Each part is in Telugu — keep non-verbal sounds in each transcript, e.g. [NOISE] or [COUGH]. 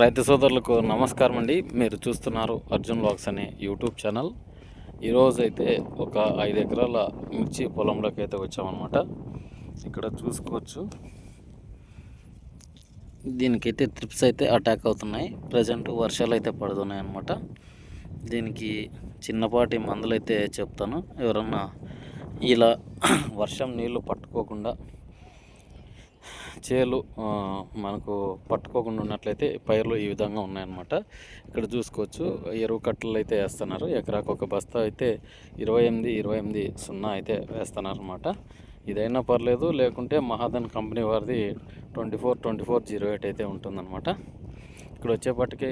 రైతు సోదరులకు నమస్కారం అండి. మీరు చూస్తున్నారు అర్జున్ లాక్స్ అనే యూట్యూబ్ ఛానల్. ఈరోజు అయితే ఒక ఐదు ఎకరాల మిర్చి పొలంలోకి అయితే వచ్చామన్నమాట. ఇక్కడ చూసుకోవచ్చు. దీనికైతే ట్రిప్స్ అయితే అటాక్ అవుతున్నాయి. ప్రజెంట్ వర్షాలు అయితే పడుతున్నాయి అన్నమాట దీనికి చిన్నపాటి మందులు అయితే చెప్తాను. ఎవరన్నా ఇలా [CLEARS THROAT] వర్షం నీళ్ళు పట్టుకోకుండా చేలు మనకు పట్టుకోకుండా ఉన్నట్లయితే పైర్లు ఈ విధంగా ఉన్నాయన్నమాట. ఇక్కడ చూసుకోవచ్చు. ఎరువు కట్టలు అయితే వేస్తున్నారు. ఎకరాకు ఒక బస్తా అయితే ఇరవై ఎనిమిది ఇరవై ఎనిమిది సున్నా అయితే వేస్తున్నారు అనమాట ఇదైనా పర్లేదు లేకుంటే మహాదన్ కంపెనీ వారిది twenty four twenty four zero eight అయితే ఉంటుందన్నమాట. ఇక్కడ వచ్చేపటికి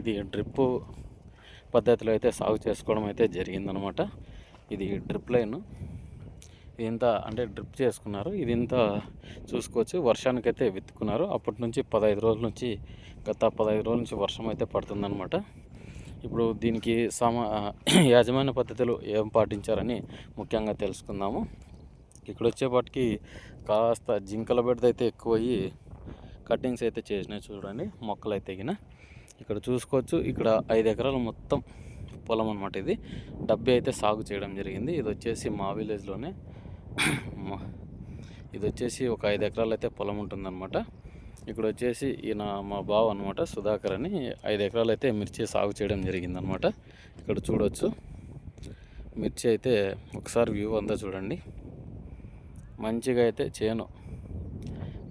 ఇది డ్రిప్పు పద్ధతిలో అయితే సాగు చేసుకోవడం అయితే జరిగిందనమాట ఇది డ్రిప్ లైన్. ఇంత అంటే డ్రిప్ చేసుకున్నారు. ఇది ఇంత చూసుకోవచ్చు. వర్షానికైతే విత్తుకున్నారు అప్పటి నుంచి పదహైదు రోజుల నుంచి గత పదహైదు రోజుల నుంచి వర్షం అయితే పడుతుందన్నమాట. ఇప్పుడు దీనికి సమా [CLEARS THROAT] యాజమాన్య పద్ధతులు ఏం పాటించారని ముఖ్యంగా తెలుసుకుందాము. ఇక్కడ వచ్చేపాటికి కాస్త జింకల బెడద అయితే ఎక్కువయ్యి కటింగ్స్ అయితే చేసినాయి చూడండి. మొక్కలు అయితే ఇక్కడ చూసుకోవచ్చు. ఇక్కడ ఐదు ఎకరాలు మొత్తం పొలం అనమాట ఇది. డబ్బి అయితే సాగు చేయడం జరిగింది. ఇది వచ్చేసి మా విలేజ్లోనే ఇది వచ్చేసి ఒక ఐదు ఎకరాలు అయితే పొలం ఉంటుందన్నమాట. ఇక్కడ వచ్చేసి ఈయన మా బావ అనమాట సుధాకర్ అని. ఐదు ఎకరాలు అయితే మిర్చి సాగు చేయడం జరిగిందనమాట ఇక్కడ చూడొచ్చు. మిర్చి అయితే ఒకసారి వ్యూ అంతా చూడండి. మంచిగా అయితే చేను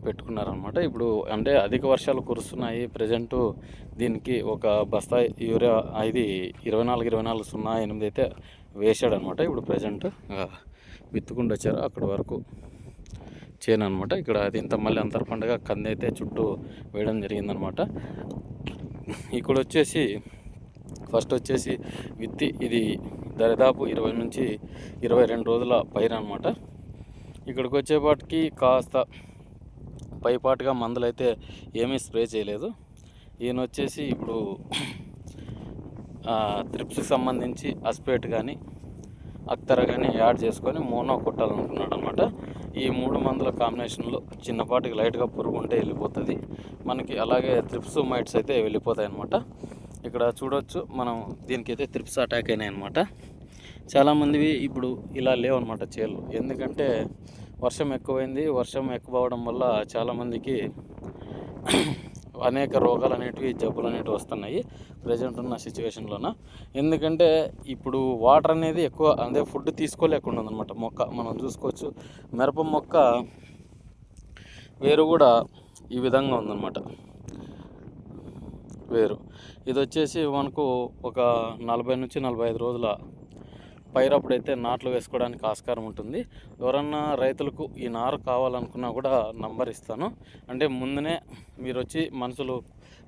పెట్టుకున్నారనమాట ఇప్పుడు అంటే అధిక వర్షాలు కురుస్తున్నాయి. ప్రజెంటు దీనికి ఒక బస్తా యూరియా ఇది ఇరవై నాలుగు ఇరవై నాలుగు సున్నా ఎనిమిది అయితే వేసాడనమాట ఇప్పుడు ప్రజెంట్. విత్తుకుండా వచ్చారు అక్కడి వరకు. చేను అనమాట ఇక్కడ అది ఇంత మళ్ళీ అంతర పండుగ కంది అయితే చుట్టూ వేయడం జరిగిందనమాట ఇక్కడ వచ్చేసి ఫస్ట్ వచ్చేసి విత్తి ఇది దరిదాపు ఇరవై నుంచి ఇరవై రెండు రోజుల పైరు అనమాట ఇక్కడికి వచ్చేపాటికి కాస్త పైపాటుగా మందులు అయితే ఏమీ స్ప్రే చేయలేదు. ఈయన వచ్చేసి ఇప్పుడు త్రిప్స్కి సంబంధించి అస్పేట్ కానీ అక్తర కానీ యాడ్ చేసుకొని మోనో కొట్టాలనుకున్నాడు అనమాట ఈ మూడు మందుల కాంబినేషన్లో చిన్నపాటికి లైట్గా పురుగు ఉంటే వెళ్ళిపోతుంది. మనకి అలాగే త్రిప్స్ మైట్స్ అయితే వెళ్ళిపోతాయి అనమాట ఇక్కడ చూడొచ్చు మనం దీనికైతే త్రిప్స్ అటాక్ అయినాయి అనమాట చాలామందివి ఇప్పుడు ఇలా లేవన్నమాట చేలు. ఎందుకంటే వర్షం ఎక్కువైంది వర్షం ఎక్కువ అవడం వల్ల చాలామందికి అనేక రోగాలు అనేటివి జబ్బులు అనేటివి వస్తున్నాయి ప్రజెంట్ ఉన్న సిచ్యువేషన్లోన. ఎందుకంటే ఇప్పుడు వాటర్ అనేది ఎక్కువ అదే ఫుడ్ తీసుకోలేకుండా ఉందన్నమాట మొక్క మనం చూసుకోవచ్చు. మిరప మొక్క వేరు కూడా ఈ విధంగా ఉందన్నమాట. వేరు. ఇది వచ్చేసి మనకు ఒక నలభై నుంచి నలభై ఐదు రోజుల పైరప్పుడు అయితే నాట్లు వేసుకోవడానికి ఆస్కారం ఉంటుంది. ఎవరన్నా రైతులకు ఈ నారు కావాలనుకున్నా కూడా నంబర్ ఇస్తాను. అంటే ముందునే మీరు వచ్చి మనుషులు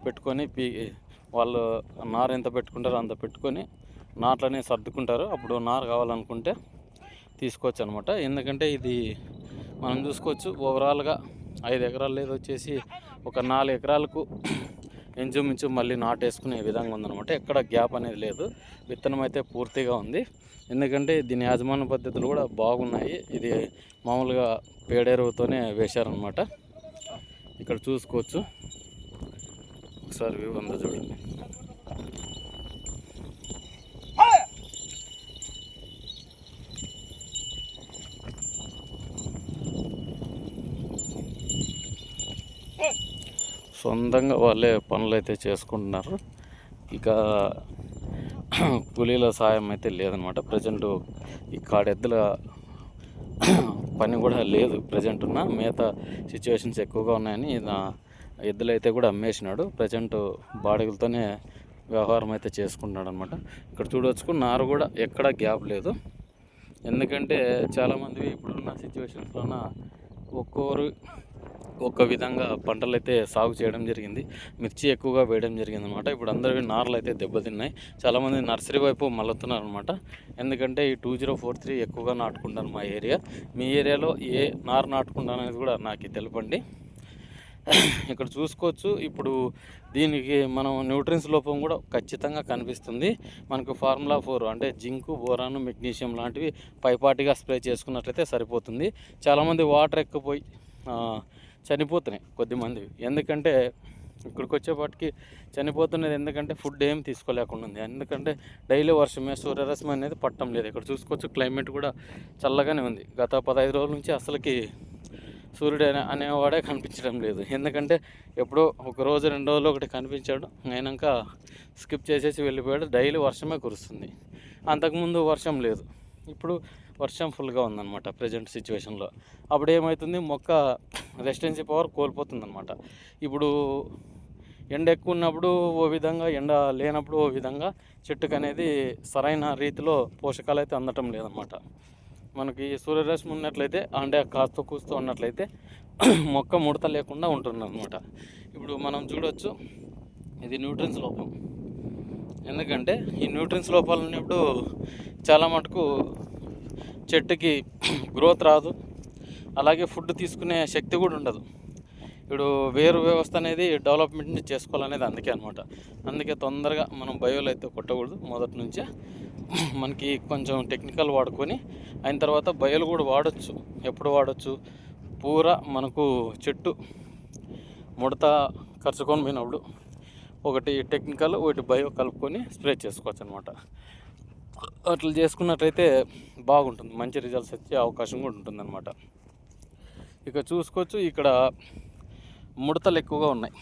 పెట్టుకొని పీ వాళ్ళు నారు ఎంత పెట్టుకుంటారో అంత పెట్టుకొని నాట్లనే సర్దుకుంటారు. అప్పుడు నారు కావాలనుకుంటే తీసుకోవచ్చు అనమాట ఎందుకంటే ఇది మనం చూసుకోవచ్చు ఓవరాల్గా ఐదు ఎకరాలు లేదు వచ్చేసి ఒక నాలుగు ఎకరాలకు ఇంచుమించు మళ్ళీ నాటేసుకునే విధంగా ఉందన్నమాట. ఎక్కడ గ్యాప్ అనేది లేదు. విత్తనం అయితే పూర్తిగా ఉంది. ఎందుకంటే దీని యాజమాన్య పద్ధతులు కూడా బాగున్నాయి. ఇది మామూలుగా పేడెరువుతోనే వేశారనమాట ఇక్కడ చూసుకోవచ్చు. ఒకసారి వ్యూ అంతా చూడండి. సొంతంగా వాళ్ళే పనులు అయితే చేసుకుంటున్నారు. ఇక కూలీల సాయం అయితే లేదనమాట. ప్రజెంట్ ఈ కాడెద్దుల పని కూడా లేదు ప్రజెంట్ ఉన్న మిగతా సిచ్యువేషన్స్ ఎక్కువగా ఉన్నాయని నా ఎద్దులు అయితే కూడా అమ్మేసినాడు. ప్రజెంట్ బాడుగులతోనే వ్యవహారం అయితే చేసుకుంటున్నాడు అనమాట ఇక్కడ చూడవచ్చు నారు కూడా ఎక్కడ గ్యాప్ లేదు. ఎందుకంటే చాలామంది ఇప్పుడున్న సిచ్యువేషన్స్లోన ఒక్కోరు ఒక విధంగా పంటలు అయితే సాగు చేయడం జరిగింది. మిర్చి ఎక్కువగా వేయడం జరిగింది అనమాట ఇప్పుడు అందరివి నార్లు అయితే దెబ్బతిన్నాయి. చాలామంది నర్సరీ వైపు మళ్ళుతున్నారు అనమాట ఎందుకంటే ఈ టూ జీరో ఫోర్ త్రీ ఎక్కువగా నాటుకుంటాను మా ఏరియా. మీ ఏరియాలో ఏ నారు నాటుకుంటాను అనేది కూడా నాకు తెలపండి. ఇక్కడ చూసుకోవచ్చు. ఇప్పుడు దీనికి మనం న్యూట్రియన్స్ లోపం కూడా ఖచ్చితంగా కనిపిస్తుంది. మనకు ఫార్ములా ఫోర్ అంటే జింకు బోరాను మెగ్నీషియం లాంటివి పైపాటిగా స్ప్రే చేసుకున్నట్లయితే సరిపోతుంది. చాలామంది వాటర్ ఎక్కిపోయి చనిపోతున్నాయి కొద్దిమంది ఎందుకంటే ఇక్కడికి వచ్చేపాటికి చనిపోతున్నది ఎందుకంటే ఫుడ్ ఏం తీసుకోలేకుండా ఉంది. ఎందుకంటే డైలీ వర్షమే సూర్యరశ్మి అనేది పట్టడం లేదు. ఇక్కడ చూసుకోవచ్చు క్లైమేట్ కూడా చల్లగానే ఉంది. గత పదహైదు రోజుల నుంచి అసలుకి సూర్యుడు అనేవాడే కనిపించడం లేదు. ఎందుకంటే ఎప్పుడో ఒక రోజు రెండు రోజులు ఒకటి కనిపించాడు. అయినాక స్కిప్ చేసేసి వెళ్ళిపోయాడు. డైలీ వర్షమే కురుస్తుంది. అంతకుముందు వర్షం లేదు. ఇప్పుడు వర్షం ఫుల్గా ఉందన్నమాట ప్రజెంట్ సిచ్యువేషన్లో. అప్పుడు ఏమవుతుంది మొక్క రెసిడెన్సీ పవర్ కోల్పోతుందన్నమాట. ఇప్పుడు ఎండ ఎక్కువ ఉన్నప్పుడు ఓ విధంగా ఎండ లేనప్పుడు ఓ విధంగా చెట్టుకు అనేది సరైన రీతిలో పోషకాలు అయితే అందటం లేదన్నమాట. మనకి సూర్యరశ్మి ఉన్నట్లయితే అంటే కాస్త కూస్తూ ఉన్నట్లయితే [CLEARS THROAT] మొక్క ముడత లేకుండా ఉంటుంది అనమాట ఇప్పుడు మనం చూడవచ్చు ఇది న్యూట్రిన్స్ లోపం. ఎందుకంటే ఈ న్యూట్రిన్స్ లోపాలు ఉన్నప్పుడు చాలా మటుకు చెట్టుకి గ్రోత్ రాదు. అలాగే ఫుడ్ తీసుకునే శక్తి కూడా ఉండదు. ఇప్పుడు వేరు వ్యవస్థ అనేది డెవలప్మెంట్ని చేసుకోవాలనేది అందుకే అనమాట అందుకే తొందరగా మనం బయోలు అయితే కొట్టకూడదు. మొదటి నుంచే మనకి కొంచెం టెక్నికల్ వాడుకొని అయిన తర్వాత బయోలు కూడా వాడచ్చు. ఎప్పుడు వాడచ్చు? పూరా మనకు చెట్టు ముడత ఖర్చుకొని పోయినప్పుడు ఒకటి టెక్నికల్ ఒకటి బయో కలుపుకొని స్ప్రే చేసుకోవచ్చు అనమాట అట్లా చేసుకున్నట్లయితే బాగుంటుంది. మంచి రిజల్ట్స్ వచ్చే అవకాశం కూడా ఉంటుందన్నమాట. ఇక చూసుకోవచ్చు ఇక్కడ ముడతలు ఎక్కువగా ఉన్నాయి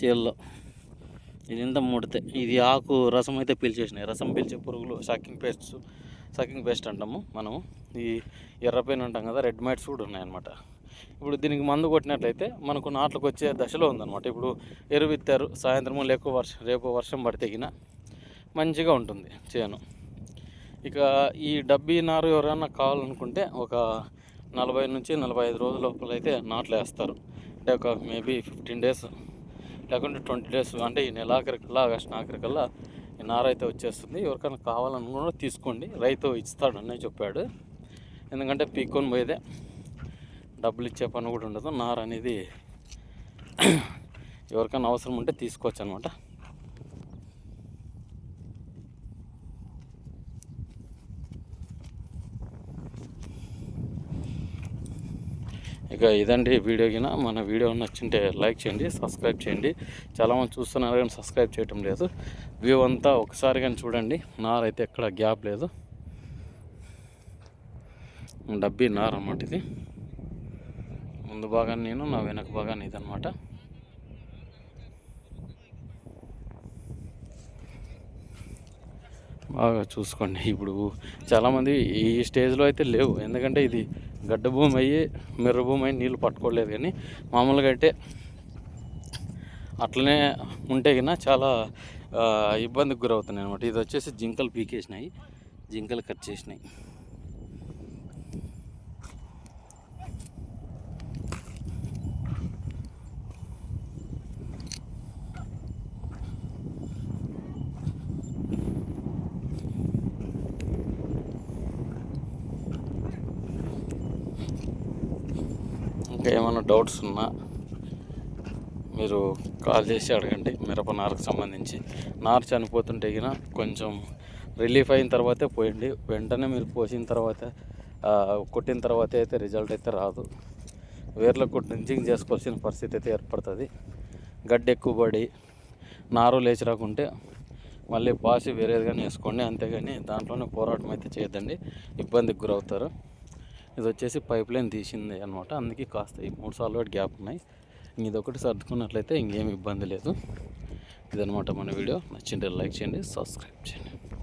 చేల్లో. ఇది ఇంత ముడితే ఇది ఆకు రసం అయితే పీల్చేసినాయి. రసం పీల్చే పురుగులు షాకింగ్ పేస్ట్ షాకింగ్ పేస్ట్ అంటాము మనము. ఈ ఎర్రపైన ఉంటాం కదా రెడ్ మైట్స్ కూడా ఉన్నాయన్నమాట. ఇప్పుడు దీనికి మందు కొట్టినట్లయితే మనకు నాట్లకు వచ్చే దశలో ఉందన్నమాట. ఇప్పుడు ఎరువిత్తారు సాయంత్రము లేకు వర్షం రేపు వర్షం పడితేగిన మంచిగా ఉంటుంది చేను ఇక ఈ డబ్బీ నారు ఎవరైనా కావాలనుకుంటే ఒక నలభై నుంచి నలభై ఐదు రోజుల లోపల అయితే నాట్లు వేస్తారు. అంటే ఒక మేబీ ఫిఫ్టీన్ డేస్ లేకుంటే ట్వంటీ డేస్ అంటే ఈ నెలాఖరికల్లా ఆగస్ట్ ఆఖరికల్లా ఈ నార అయితే వచ్చేస్తుంది. ఎవరికైనా కావాలనుకున్నా తీసుకోండి. రైతు ఇస్తాడు చెప్పాడు. ఎందుకంటే పీక్కొని పోయేదే. డబ్బులు ఇచ్చే పని కూడా ఉండదు. నార అనేది ఎవరికైనా అవసరం ఉంటే తీసుకోవచ్చు అనమాట ఇక ఇదండి వీడియో కింద మన వీడియో నచ్చింటే లైక్ చేయండి సబ్స్క్రైబ్ చేయండి. చాలామంది చూస్తున్నారు కానీ సబ్స్క్రైబ్ చేయటం లేదు. వ్యూ అంతా ఒకసారి కానీ చూడండి. నార్ అయితే ఎక్కడ గ్యాప్ లేదు. డబ్బీ నార్ అన్నమాట ఇది. ముందు భాగాన్ని నేను నా వెనక భాగాన్ని ఇదనమాట బాగా చూసుకోండి. ఇప్పుడు చాలామంది ఈ స్టేజ్లో అయితే లేవు. ఎందుకంటే ఇది గడ్డ భూమి అయ్యి మిర్ర భూమి అయ్యి నీళ్ళు పట్టుకోలేదు కానీ మామూలుగా అయితే అట్లనే ఉంటే కన్నా చాలా ఇబ్బందికి గురవుతున్నాయి అనమాట ఇది వచ్చేసి జింకలు పీకేసినాయి. జింకలు కట్ చేసినాయి. ఇంకా ఏమైనా డౌట్స్ ఉన్నా మీరు కాల్ చేసి అడగండి. మిరప నారుకు సంబంధించి. నారు చనిపోతుంటే గిన కొంచెం రిలీఫ్ అయిన తర్వాతే పోయండి. వెంటనే మీరు పోసిన తర్వాత కొట్టిన తర్వాత అయితే రిజల్ట్ అయితే రాదు. వేర్ల కొట్టించింగ్ చేసుకోవాల్సిన పరిస్థితి అయితే ఏర్పడుతుంది. గడ్డి ఎక్కువ పడి నారు లేచి రాకుంటే మళ్ళీ పాసి వేరేదిగానే వేసుకోండి. అంతేగాని దాంట్లోనే పోరాటం అయితే చేయొద్దండి. ఇబ్బందికి గురవుతారు. ఇది వచ్చేసి పైప్ లైన్ తీసింది అనమాట అందుకే కాస్త ఈ మూడు సార్లు గ్యాప్ ఉన్నాయి. ఇది ఒకటి సర్దుకున్నట్లయితే ఇంకేం ఇబ్బంది లేదు. ఇదనమాట మన వీడియో. నచ్చింటే లైక్ చేయండి సబ్స్క్రైబ్ చేయండి.